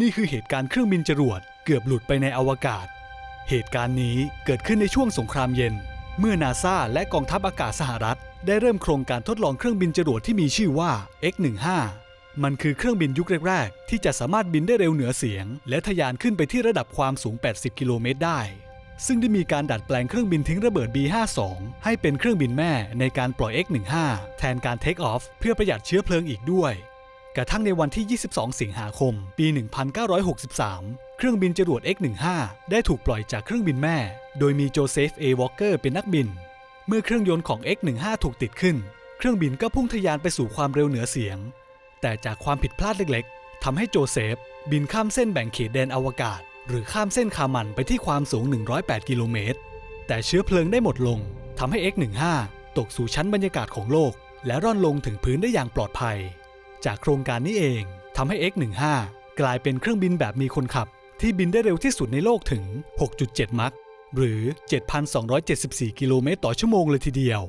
นี่คือเหตุการณ์เครื่องบินจรวดเกือบหลุดไปในอวกาศ เหตุการณ์นี้เกิดขึ้นในช่วงสงครามเย็น เมื่อนาซาและกองทัพอากาศสหรัฐ ได้เริ่มโครงการทดลองเครื่องบินจรวดที่มีชื่อว่า X-15 มันคือเครื่องบินยุคแรกๆ ที่จะสามารถบินได้เร็วเหนือเสียง และทะยานขึ้นไปที่ระดับความสูง 80 กิโลเมตรได้ ซึ่งได้มีการดัดแปลงเครื่องบินทิ้งระเบิด B-52 ให้เป็นเครื่องบินแม่ในการปล่อย X-15 แทนการเทคออฟเพื่อประหยัดเชื้อเพลิงอีกด้วย กระทั่งในวันที่ 22 สิงหาคม ปี 1963 เครื่องบินจรวด X-15 ได้ถูกปล่อยจากเครื่องบินแม่ โดยมีโจเซฟ เอวอลเกอร์เป็นนักบิน เมื่อเครื่องยนต์ของ X-15 ถูกติดขึ้น เครื่องบินก็พุ่งทะยานไปสู่ความเร็วเหนือเสียง แต่จากความผิดพลาดเล็กๆทำให้โจเซฟ บินข้ามเส้นแบ่งเขตแดนอวกาศ หรือข้ามเส้นคามันไปที่ความสูง 108 กิโลเมตร แต่เชื้อเพลิงได้หมดลงทำให้ X-15 ตกสู่ชั้นบรรยากาศของโลก และร่อนลงถึงพื้นได้อย่างปลอดภัย จากโครงการนี้เองทำให้ X-15 กลายเป็นเครื่องบินแบบมีคนขับ ที่บินได้เร็วที่สุดในโลกถึง 6.7 มัคหรือ 7,274 กิโลเมตรต่อชั่วโมงเลยทีเดียว